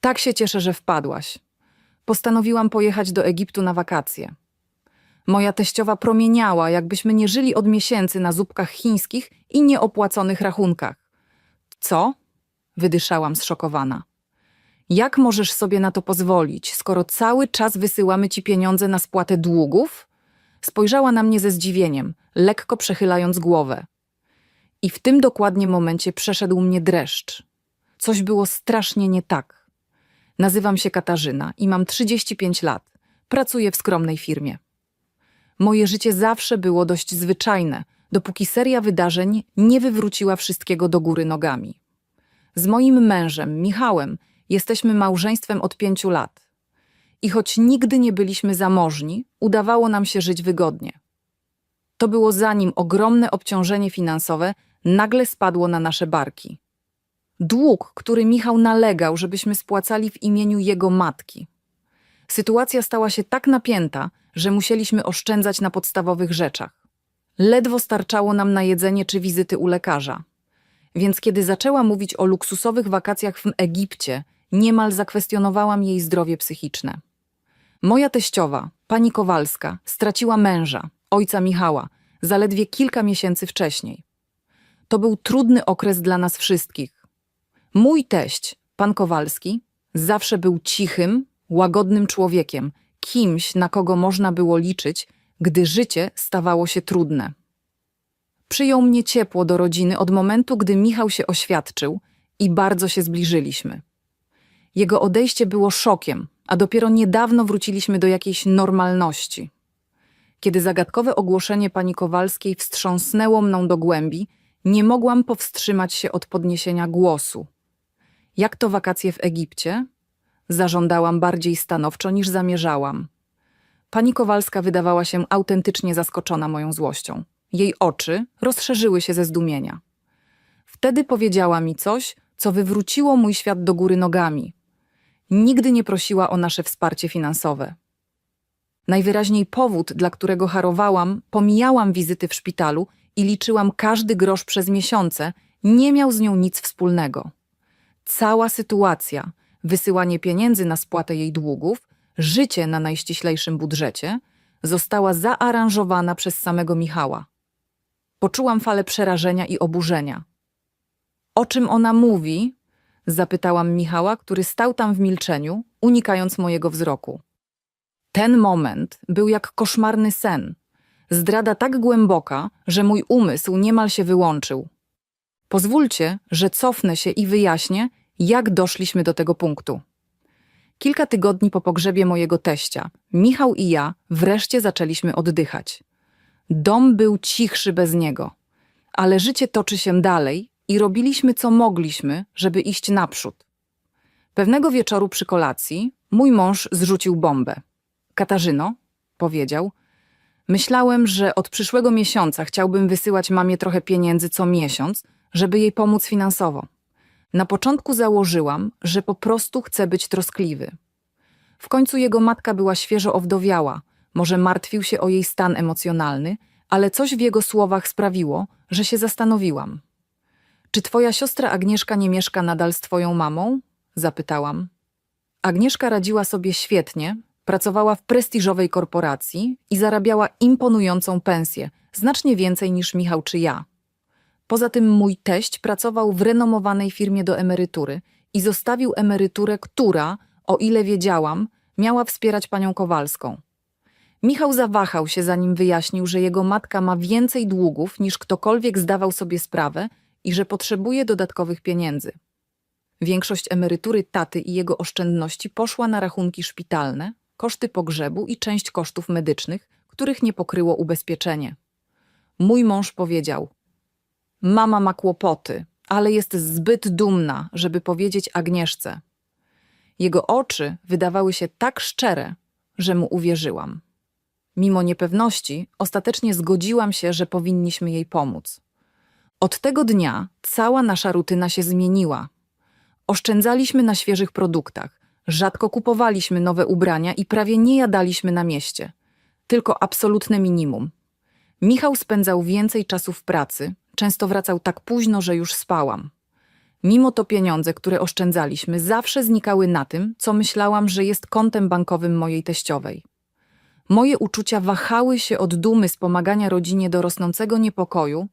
Tak się cieszę, że wpadłaś. Postanowiłam pojechać do Egiptu na wakacje. Moja teściowa promieniała, jakbyśmy nie żyli od miesięcy na zupkach chińskich i nieopłaconych rachunkach. Co? Wydyszałam zszokowana. Jak możesz sobie na to pozwolić, skoro cały czas wysyłamy ci pieniądze na spłatę długów? Spojrzała na mnie ze zdziwieniem, lekko przechylając głowę. I w tym dokładnie momencie przeszedł mnie dreszcz. Coś było strasznie nie tak. Nazywam się Katarzyna i mam 35 lat. Pracuję w skromnej firmie. Moje życie zawsze było dość zwyczajne, dopóki seria wydarzeń nie wywróciła wszystkiego do góry nogami. Z moim mężem, Michałem, jesteśmy małżeństwem od pięciu lat. I choć nigdy nie byliśmy zamożni, udawało nam się żyć wygodnie. To było zanim ogromne obciążenie finansowe nagle spadło na nasze barki. Dług, który Michał nalegał, żebyśmy spłacali w imieniu jego matki. Sytuacja stała się tak napięta, że musieliśmy oszczędzać na podstawowych rzeczach. Ledwo starczało nam na jedzenie czy wizyty u lekarza. Więc kiedy zaczęła mówić o luksusowych wakacjach w Egipcie, niemal zakwestionowałam jej zdrowie psychiczne. Moja teściowa, pani Kowalska, straciła męża, ojca Michała, zaledwie kilka miesięcy wcześniej. To był trudny okres dla nas wszystkich. Mój teść, pan Kowalski, zawsze był cichym, łagodnym człowiekiem, kimś, na kogo można było liczyć, gdy życie stawało się trudne. Przyjął mnie ciepło do rodziny od momentu, gdy Michał się oświadczył i bardzo się zbliżyliśmy. Jego odejście było szokiem, a dopiero niedawno wróciliśmy do jakiejś normalności. Kiedy zagadkowe ogłoszenie pani Kowalskiej wstrząsnęło mną do głębi, nie mogłam powstrzymać się od podniesienia głosu. Jak to wakacje w Egipcie? Zażądałam bardziej stanowczo niż zamierzałam. Pani Kowalska wydawała się autentycznie zaskoczona moją złością. Jej oczy rozszerzyły się ze zdumienia. Wtedy powiedziała mi coś, co wywróciło mój świat do góry nogami. Nigdy nie prosiła o nasze wsparcie finansowe. Najwyraźniej powód, dla którego harowałam, pomijałam wizyty w szpitalu i liczyłam każdy grosz przez miesiące, nie miał z nią nic wspólnego. Cała sytuacja, wysyłanie pieniędzy na spłatę jej długów, życie na najściślejszym budżecie, została zaaranżowana przez samego Michała. Poczułam falę przerażenia i oburzenia. O czym ona mówi? Zapytałam Michała, który stał tam w milczeniu, unikając mojego wzroku. Ten moment był jak koszmarny sen. Zdrada tak głęboka, że mój umysł niemal się wyłączył. Pozwólcie, że cofnę się i wyjaśnię, jak doszliśmy do tego punktu. Kilka tygodni po pogrzebie mojego teścia, Michał i ja wreszcie zaczęliśmy oddychać. Dom był cichszy bez niego, ale życie toczy się dalej i robiliśmy co mogliśmy, żeby iść naprzód. Pewnego wieczoru przy kolacji mój mąż zrzucił bombę. Katarzyno, powiedział, myślałem, że od przyszłego miesiąca chciałbym wysyłać mamie trochę pieniędzy co miesiąc, żeby jej pomóc finansowo. Na początku założyłam, że po prostu chcę być troskliwy. W końcu jego matka była świeżo owdowiała, może martwił się o jej stan emocjonalny, ale coś w jego słowach sprawiło, że się zastanowiłam. Czy twoja siostra Agnieszka nie mieszka nadal z twoją mamą? Zapytałam. Agnieszka radziła sobie świetnie, pracowała w prestiżowej korporacji i zarabiała imponującą pensję, znacznie więcej niż Michał czy ja. Poza tym mój teść pracował w renomowanej firmie do emerytury i zostawił emeryturę, która, o ile wiedziałam, miała wspierać panią Kowalską. Michał zawahał się, zanim wyjaśnił, że jego matka ma więcej długów niż ktokolwiek zdawał sobie sprawę i że potrzebuje dodatkowych pieniędzy. Większość emerytury taty i jego oszczędności poszła na rachunki szpitalne, koszty pogrzebu i część kosztów medycznych, których nie pokryło ubezpieczenie. Mój mąż powiedział: Mama ma kłopoty, ale jest zbyt dumna, żeby powiedzieć Agnieszce. Jego oczy wydawały się tak szczere, że mu uwierzyłam. Mimo niepewności, ostatecznie zgodziłam się, że powinniśmy jej pomóc. Od tego dnia cała nasza rutyna się zmieniła. Oszczędzaliśmy na świeżych produktach, rzadko kupowaliśmy nowe ubrania i prawie nie jadaliśmy na mieście. Tylko absolutne minimum. Michał spędzał więcej czasu w pracy, często wracał tak późno, że już spałam. Mimo to pieniądze, które oszczędzaliśmy, zawsze znikały na tym, co myślałam, że jest kontem bankowym mojej teściowej. Moje uczucia wahały się od dumy z pomagania rodzinie do rosnącego niepokoju,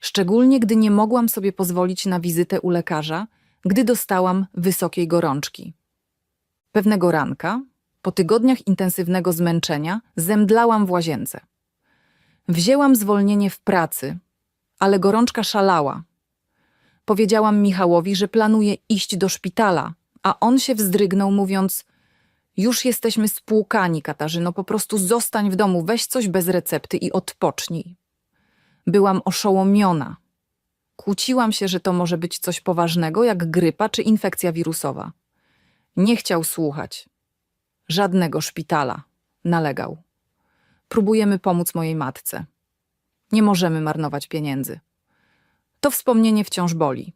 szczególnie gdy nie mogłam sobie pozwolić na wizytę u lekarza, gdy dostałam wysokiej gorączki. Pewnego ranka, po tygodniach intensywnego zmęczenia, zemdlałam w łazience. Wzięłam zwolnienie w pracy, ale gorączka szalała. Powiedziałam Michałowi, że planuję iść do szpitala, a on się wzdrygnął, mówiąc: Już jesteśmy spłukani, Katarzyno, po prostu zostań w domu, weź coś bez recepty i odpocznij. Byłam oszołomiona. Kłóciłam się, że to może być coś poważnego, jak grypa czy infekcja wirusowa. Nie chciał słuchać. Żadnego szpitala, nalegał. Próbujemy pomóc mojej matce. Nie możemy marnować pieniędzy. To wspomnienie wciąż boli.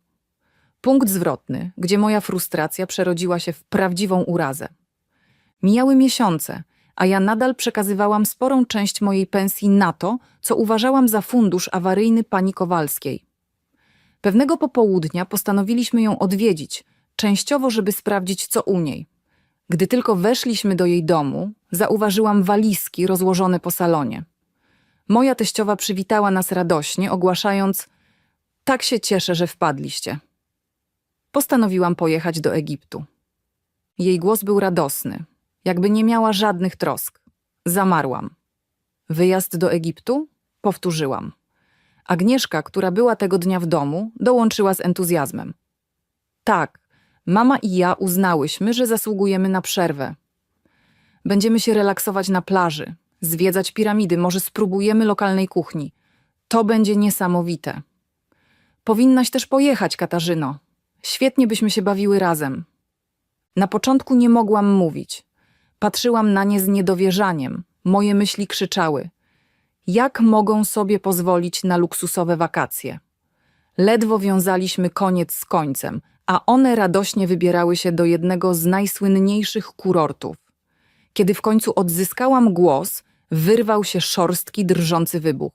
Punkt zwrotny, gdzie moja frustracja przerodziła się w prawdziwą urazę. Mijały miesiące, a ja nadal przekazywałam sporą część mojej pensji na to, co uważałam za fundusz awaryjny pani Kowalskiej. Pewnego popołudnia postanowiliśmy ją odwiedzić, częściowo, żeby sprawdzić, co u niej. Gdy tylko weszliśmy do jej domu, zauważyłam walizki rozłożone po salonie. Moja teściowa przywitała nas radośnie, ogłaszając: Tak się cieszę, że wpadliście. Postanowiłam pojechać do Egiptu. Jej głos był radosny, jakby nie miała żadnych trosk. Zamarłam. Wyjazd do Egiptu? Powtórzyłam. Agnieszka, która była tego dnia w domu, dołączyła z entuzjazmem. Tak, mama i ja uznałyśmy, że zasługujemy na przerwę. Będziemy się relaksować na plaży, zwiedzać piramidy, może spróbujemy lokalnej kuchni. To będzie niesamowite. Powinnaś też pojechać, Katarzyno. Świetnie byśmy się bawiły razem. Na początku nie mogłam mówić. Patrzyłam na nie z niedowierzaniem. Moje myśli krzyczały. Jak mogą sobie pozwolić na luksusowe wakacje? Ledwo wiązaliśmy koniec z końcem, a one radośnie wybierały się do jednego z najsłynniejszych kurortów. Kiedy w końcu odzyskałam głos, wyrwał się szorstki, drżący wybuch.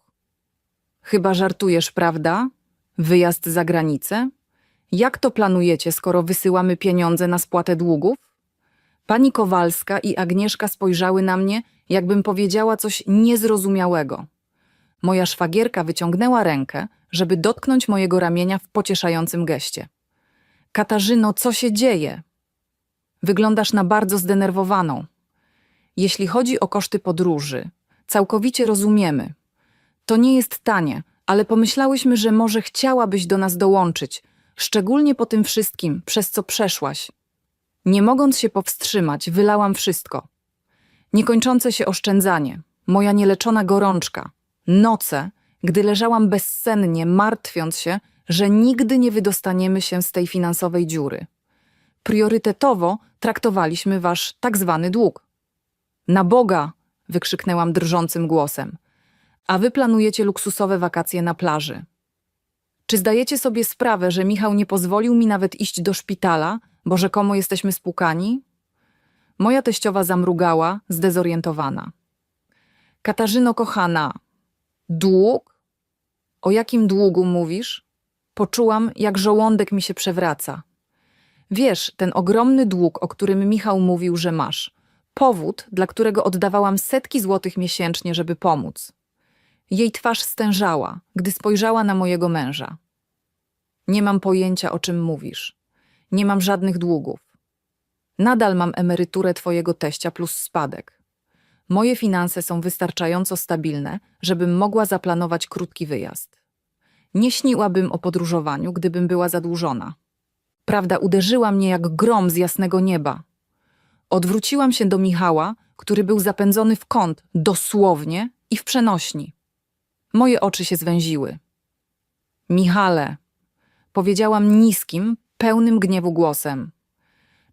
Chyba żartujesz, prawda? Wyjazd za granicę? Jak to planujecie, skoro wysyłamy pieniądze na spłatę długów? Pani Kowalska i Agnieszka spojrzały na mnie, jakbym powiedziała coś niezrozumiałego. Moja szwagierka wyciągnęła rękę, żeby dotknąć mojego ramienia w pocieszającym geście. Katarzyno, co się dzieje? Wyglądasz na bardzo zdenerwowaną. Jeśli chodzi o koszty podróży, całkowicie rozumiemy. To nie jest tanie, ale pomyślałyśmy, że może chciałabyś do nas dołączyć, szczególnie po tym wszystkim, przez co przeszłaś. Nie mogąc się powstrzymać, wylałam wszystko. Niekończące się oszczędzanie, moja nieleczona gorączka, noce, gdy leżałam bezsennie, martwiąc się, że nigdy nie wydostaniemy się z tej finansowej dziury. Priorytetowo traktowaliśmy wasz tak zwany dług. Na Boga! wykrzyknęłam drżącym głosem. A wy planujecie luksusowe wakacje na plaży. Czy zdajecie sobie sprawę, że Michał nie pozwolił mi nawet iść do szpitala, bo rzekomo jesteśmy spłukani? Moja teściowa zamrugała, zdezorientowana. Katarzyno kochana, dług? O jakim długu mówisz? Poczułam, jak żołądek mi się przewraca. Wiesz, ten ogromny dług, o którym Michał mówił, że masz. Powód, dla którego oddawałam setki złotych miesięcznie, żeby pomóc. Jej twarz stężała, gdy spojrzała na mojego męża. Nie mam pojęcia, o czym mówisz. Nie mam żadnych długów. Nadal mam emeryturę twojego teścia plus spadek. Moje finanse są wystarczająco stabilne, żebym mogła zaplanować krótki wyjazd. Nie śniłabym o podróżowaniu, gdybym była zadłużona. Prawda uderzyła mnie jak grom z jasnego nieba. Odwróciłam się do Michała, który był zapędzony w kąt, dosłownie i w przenośni. Moje oczy się zwęziły. Michale, powiedziałam niskim, pełnym gniewu głosem.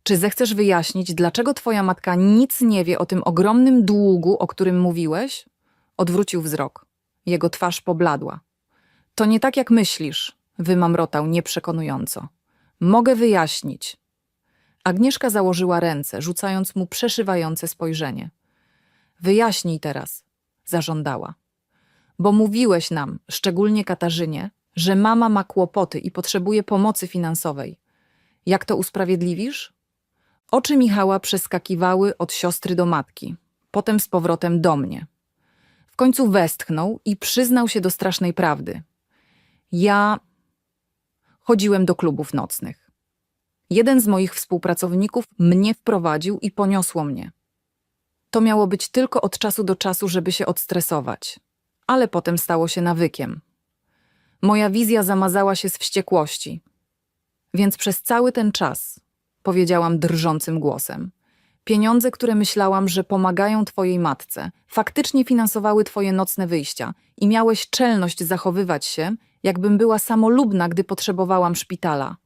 Czy zechcesz wyjaśnić, dlaczego twoja matka nic nie wie o tym ogromnym długu, o którym mówiłeś? Odwrócił wzrok. Jego twarz pobladła. To nie tak, jak myślisz, wymamrotał nieprzekonująco. Mogę wyjaśnić. Agnieszka założyła ręce, rzucając mu przeszywające spojrzenie. Wyjaśnij teraz, zażądała. Bo mówiłeś nam, szczególnie Katarzynie, że mama ma kłopoty i potrzebuje pomocy finansowej. Jak to usprawiedliwisz? Oczy Michała przeskakiwały od siostry do matki, potem z powrotem do mnie. W końcu westchnął i przyznał się do strasznej prawdy. Ja chodziłem do klubów nocnych. Jeden z moich współpracowników mnie wprowadził i poniosło mnie. To miało być tylko od czasu do czasu, żeby się odstresować, ale potem stało się nawykiem. Moja wizja zamazała się z wściekłości. Więc przez cały ten czas, powiedziałam drżącym głosem, pieniądze, które myślałam, że pomagają twojej matce, faktycznie finansowały twoje nocne wyjścia i miałeś czelność zachowywać się, jakbym była samolubna, gdy potrzebowałam szpitala.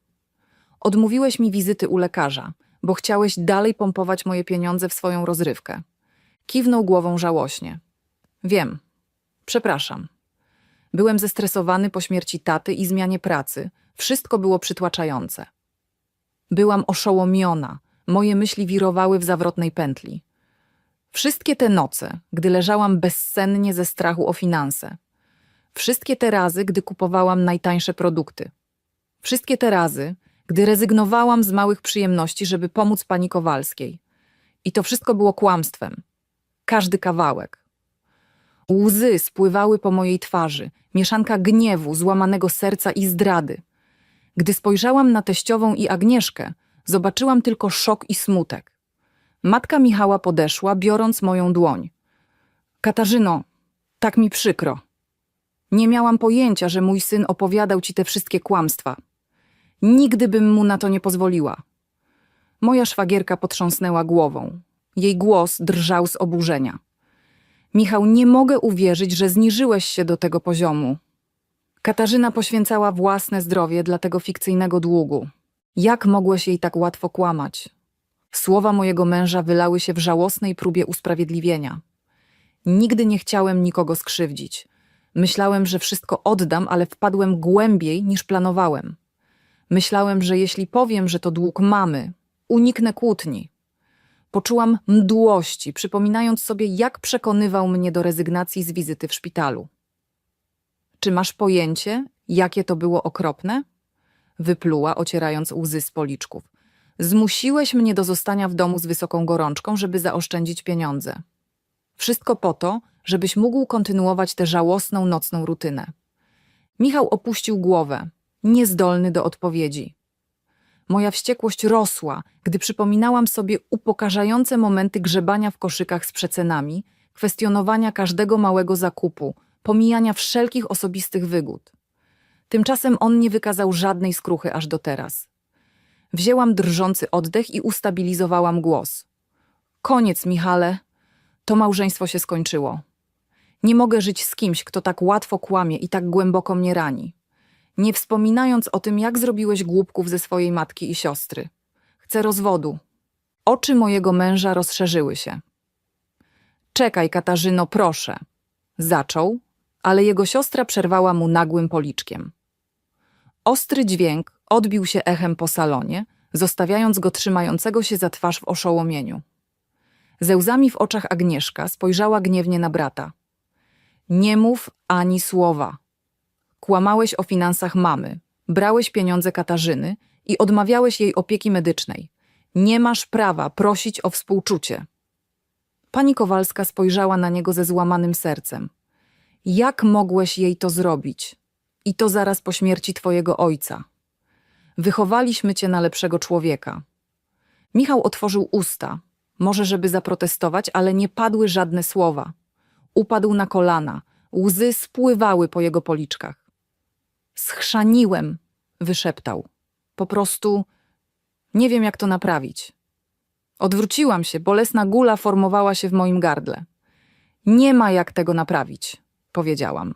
Odmówiłeś mi wizyty u lekarza, bo chciałeś dalej pompować moje pieniądze w swoją rozrywkę. Kiwnął głową żałośnie. Wiem. Przepraszam. Byłem zestresowany po śmierci taty i zmianie pracy. Wszystko było przytłaczające. Byłam oszołomiona. Moje myśli wirowały w zawrotnej pętli. Wszystkie te noce, gdy leżałam bezsennie ze strachu o finanse. Wszystkie te razy, gdy kupowałam najtańsze produkty. Wszystkie te razy, gdy rezygnowałam z małych przyjemności, żeby pomóc pani Kowalskiej. I to wszystko było kłamstwem. Każdy kawałek. Łzy spływały po mojej twarzy, mieszanka gniewu, złamanego serca i zdrady. Gdy spojrzałam na teściową i Agnieszkę, zobaczyłam tylko szok i smutek. Matka Michała podeszła, biorąc moją dłoń. Katarzyno, tak mi przykro. Nie miałam pojęcia, że mój syn opowiadał ci te wszystkie kłamstwa. Nigdy bym mu na to nie pozwoliła. Moja szwagierka potrząsnęła głową. Jej głos drżał z oburzenia. Michał, nie mogę uwierzyć, że zniżyłeś się do tego poziomu. Katarzyna poświęcała własne zdrowie dla tego fikcyjnego długu. Jak mogłeś jej tak łatwo kłamać? Słowa mojego męża wylały się w żałosnej próbie usprawiedliwienia. Nigdy nie chciałem nikogo skrzywdzić. Myślałem, że wszystko oddam, ale wpadłem głębiej niż planowałem. Myślałem, że jeśli powiem, że to dług mamy, uniknę kłótni. Poczułam mdłości, przypominając sobie, jak przekonywał mnie do rezygnacji z wizyty w szpitalu. Czy masz pojęcie, jakie to było okropne? Wypluła, ocierając łzy z policzków. Zmusiłeś mnie do zostania w domu z wysoką gorączką, żeby zaoszczędzić pieniądze. Wszystko po to, żebyś mógł kontynuować tę żałosną nocną rutynę. Michał opuścił głowę, niezdolny do odpowiedzi. Moja wściekłość rosła, gdy przypominałam sobie upokarzające momenty grzebania w koszykach z przecenami, kwestionowania każdego małego zakupu, pomijania wszelkich osobistych wygód. Tymczasem on nie wykazał żadnej skruchy aż do teraz. Wzięłam drżący oddech i ustabilizowałam głos. Koniec, Michale. To małżeństwo się skończyło. Nie mogę żyć z kimś, kto tak łatwo kłamie i tak głęboko mnie rani. Nie wspominając o tym, jak zrobiłeś głupków ze swojej matki i siostry. Chcę rozwodu. Oczy mojego męża rozszerzyły się. Czekaj, Katarzyno, proszę. Zaczął, ale jego siostra przerwała mu nagłym policzkiem. Ostry dźwięk odbił się echem po salonie, zostawiając go trzymającego się za twarz w oszołomieniu. Ze łzami w oczach Agnieszka spojrzała gniewnie na brata. Nie mów ani słowa. Kłamałeś o finansach mamy, brałeś pieniądze Katarzyny i odmawiałeś jej opieki medycznej. Nie masz prawa prosić o współczucie. Pani Kowalska spojrzała na niego ze złamanym sercem. Jak mogłeś jej to zrobić? I to zaraz po śmierci twojego ojca. Wychowaliśmy cię na lepszego człowieka. Michał otworzył usta, może żeby zaprotestować, ale nie padły żadne słowa. Upadł na kolana, łzy spływały po jego policzkach. Schrzaniłem, wyszeptał. Po prostu nie wiem, jak to naprawić. Odwróciłam się, bolesna gula formowała się w moim gardle. Nie ma jak tego naprawić, powiedziałam.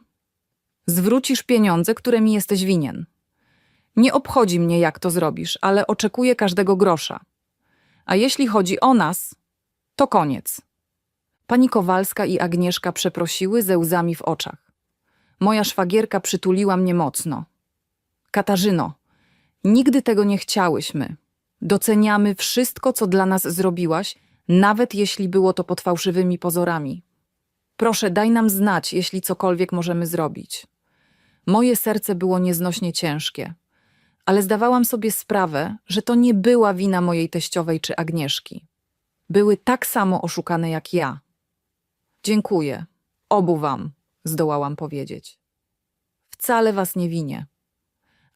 Zwrócisz pieniądze, które mi jesteś winien. Nie obchodzi mnie, jak to zrobisz, ale oczekuję każdego grosza. A jeśli chodzi o nas, to koniec. Pani Kowalska i Agnieszka przeprosiły ze łzami w oczach. Moja szwagierka przytuliła mnie mocno. Katarzyno, nigdy tego nie chciałyśmy. Doceniamy wszystko, co dla nas zrobiłaś, nawet jeśli było to pod fałszywymi pozorami. Proszę, daj nam znać, jeśli cokolwiek możemy zrobić. Moje serce było nieznośnie ciężkie, ale zdawałam sobie sprawę, że to nie była wina mojej teściowej czy Agnieszki. Były tak samo oszukane jak ja. Dziękuję. Obu wam, zdołałam powiedzieć. Wcale was nie winię.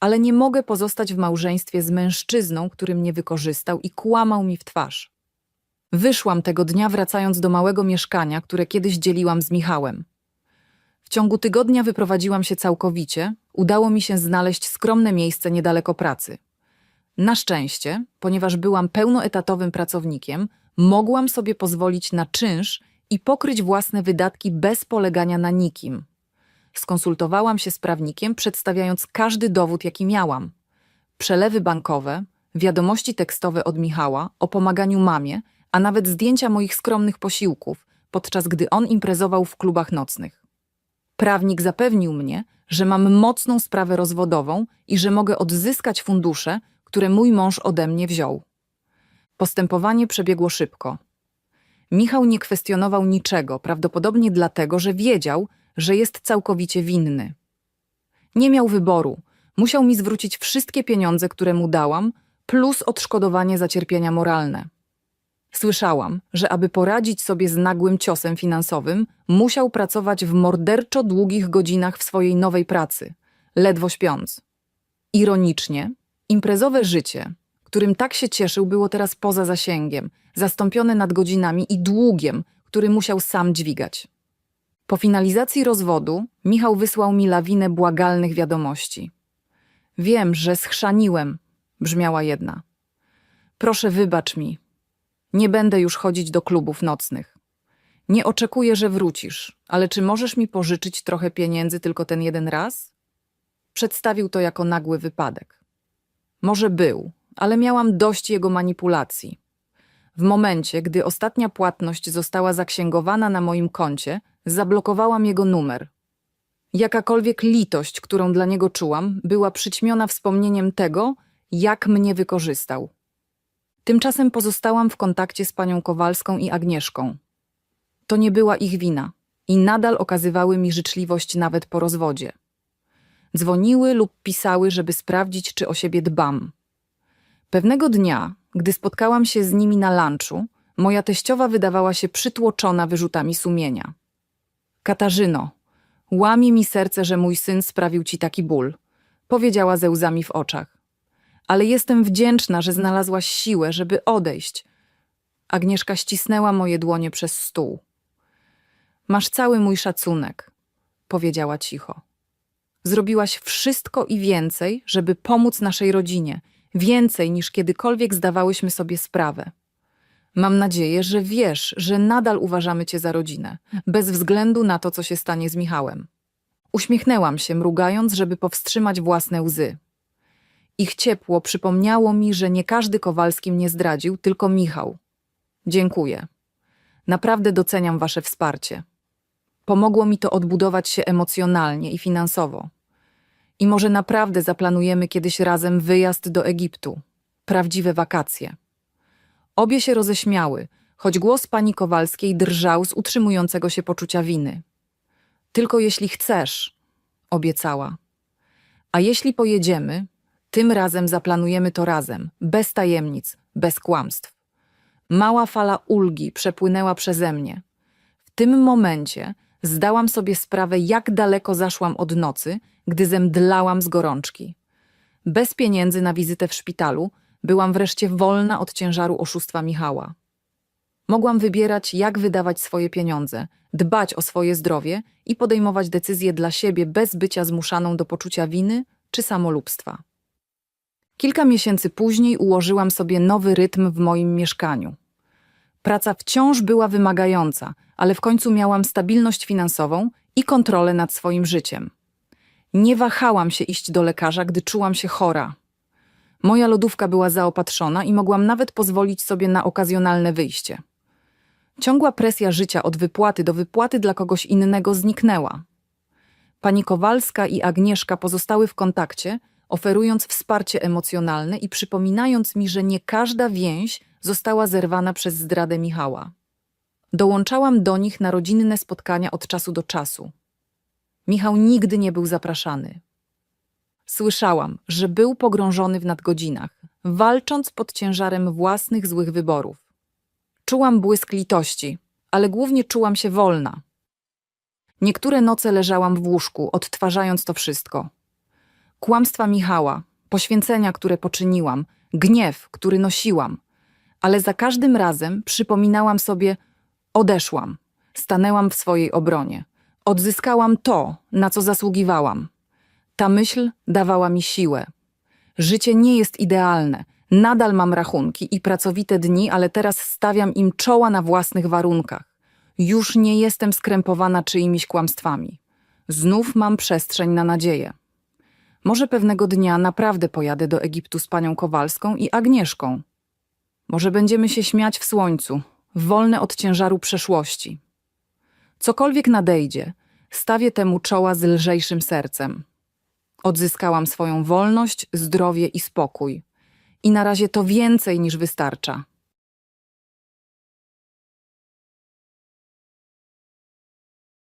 Ale nie mogę pozostać w małżeństwie z mężczyzną, który mnie wykorzystał i kłamał mi w twarz. Wyszłam tego dnia, wracając do małego mieszkania, które kiedyś dzieliłam z Michałem. W ciągu tygodnia wyprowadziłam się całkowicie, udało mi się znaleźć skromne miejsce niedaleko pracy. Na szczęście, ponieważ byłam pełnoetatowym pracownikiem, mogłam sobie pozwolić na czynsz i pokryć własne wydatki bez polegania na nikim. Skonsultowałam się z prawnikiem, przedstawiając każdy dowód, jaki miałam. Przelewy bankowe, wiadomości tekstowe od Michała o pomaganiu mamie, a nawet zdjęcia moich skromnych posiłków, podczas gdy on imprezował w klubach nocnych. Prawnik zapewnił mnie, że mam mocną sprawę rozwodową i że mogę odzyskać fundusze, które mój mąż ode mnie wziął. Postępowanie przebiegło szybko. Michał nie kwestionował niczego, prawdopodobnie dlatego, że wiedział, że jest całkowicie winny. Nie miał wyboru. Musiał mi zwrócić wszystkie pieniądze, które mu dałam, plus odszkodowanie za cierpienia moralne. Słyszałam, że aby poradzić sobie z nagłym ciosem finansowym, musiał pracować w morderczo długich godzinach w swojej nowej pracy, ledwo śpiąc. Ironicznie, imprezowe życie, którym tak się cieszył, było teraz poza zasięgiem, zastąpione nadgodzinami i długiem, który musiał sam dźwigać. Po finalizacji rozwodu Michał wysłał mi lawinę błagalnych wiadomości. Wiem, że schrzaniłem, brzmiała jedna. Proszę wybacz mi. Nie będę już chodzić do klubów nocnych. Nie oczekuję, że wrócisz, ale czy możesz mi pożyczyć trochę pieniędzy tylko ten jeden raz? Przedstawił to jako nagły wypadek. Może był, ale miałam dość jego manipulacji. W momencie, gdy ostatnia płatność została zaksięgowana na moim koncie, zablokowałam jego numer. Jakakolwiek litość, którą dla niego czułam, była przyćmiona wspomnieniem tego, jak mnie wykorzystał. Tymczasem pozostałam w kontakcie z panią Kowalską i Agnieszką. To nie była ich wina i nadal okazywały mi życzliwość nawet po rozwodzie. Dzwoniły lub pisały, żeby sprawdzić, czy o siebie dbam. Pewnego dnia, gdy spotkałam się z nimi na lunchu, moja teściowa wydawała się przytłoczona wyrzutami sumienia. Katarzyno, łamie mi serce, że mój syn sprawił ci taki ból, powiedziała ze łzami w oczach. Ale jestem wdzięczna, że znalazłaś siłę, żeby odejść. Agnieszka ścisnęła moje dłonie przez stół. Masz cały mój szacunek, powiedziała cicho. Zrobiłaś wszystko i więcej, żeby pomóc naszej rodzinie, więcej niż kiedykolwiek zdawałyśmy sobie sprawę. Mam nadzieję, że wiesz, że nadal uważamy cię za rodzinę, bez względu na to, co się stanie z Michałem. Uśmiechnęłam się, mrugając, żeby powstrzymać własne łzy. Ich ciepło przypomniało mi, że nie każdy Kowalski mnie zdradził, tylko Michał. Dziękuję. Naprawdę doceniam wasze wsparcie. Pomogło mi to odbudować się emocjonalnie i finansowo. I może naprawdę zaplanujemy kiedyś razem wyjazd do Egiptu. Prawdziwe wakacje. Obie się roześmiały, choć głos pani Kowalskiej drżał z utrzymującego się poczucia winy. Tylko jeśli chcesz, obiecała. A jeśli pojedziemy, tym razem zaplanujemy to razem, bez tajemnic, bez kłamstw. Mała fala ulgi przepłynęła przeze mnie. W tym momencie zdałam sobie sprawę, jak daleko zaszłam od nocy, gdy zemdlałam z gorączki. Bez pieniędzy na wizytę w szpitalu byłam wreszcie wolna od ciężaru oszustwa Michała. Mogłam wybierać, jak wydawać swoje pieniądze, dbać o swoje zdrowie i podejmować decyzje dla siebie bez bycia zmuszaną do poczucia winy czy samolubstwa. Kilka miesięcy później ułożyłam sobie nowy rytm w moim mieszkaniu. Praca wciąż była wymagająca, ale w końcu miałam stabilność finansową i kontrolę nad swoim życiem. Nie wahałam się iść do lekarza, gdy czułam się chora. Moja lodówka była zaopatrzona i mogłam nawet pozwolić sobie na okazjonalne wyjście. Ciągła presja życia od wypłaty do wypłaty dla kogoś innego zniknęła. Pani Kowalska i Agnieszka pozostały w kontakcie, oferując wsparcie emocjonalne i przypominając mi, że nie każda więź została zerwana przez zdradę Michała. Dołączałam do nich na rodzinne spotkania od czasu do czasu. Michał nigdy nie był zapraszany. Słyszałam, że był pogrążony w nadgodzinach, walcząc pod ciężarem własnych złych wyborów. Czułam błysk litości, ale głównie czułam się wolna. Niektóre noce leżałam w łóżku, odtwarzając to wszystko. Kłamstwa Michała, poświęcenia, które poczyniłam, gniew, który nosiłam, ale za każdym razem przypominałam sobie: odeszłam, stanęłam w swojej obronie, odzyskałam to, na co zasługiwałam. Ta myśl dawała mi siłę. Życie nie jest idealne. Nadal mam rachunki i pracowite dni, ale teraz stawiam im czoła na własnych warunkach. Już nie jestem skrępowana czyimiś kłamstwami. Znów mam przestrzeń na nadzieję. Może pewnego dnia naprawdę pojadę do Egiptu z panią Kowalską i Agnieszką. Może będziemy się śmiać w słońcu, wolne od ciężaru przeszłości. Cokolwiek nadejdzie, stawię temu czoła z lżejszym sercem. Odzyskałam swoją wolność, zdrowie i spokój. I na razie to więcej niż wystarcza.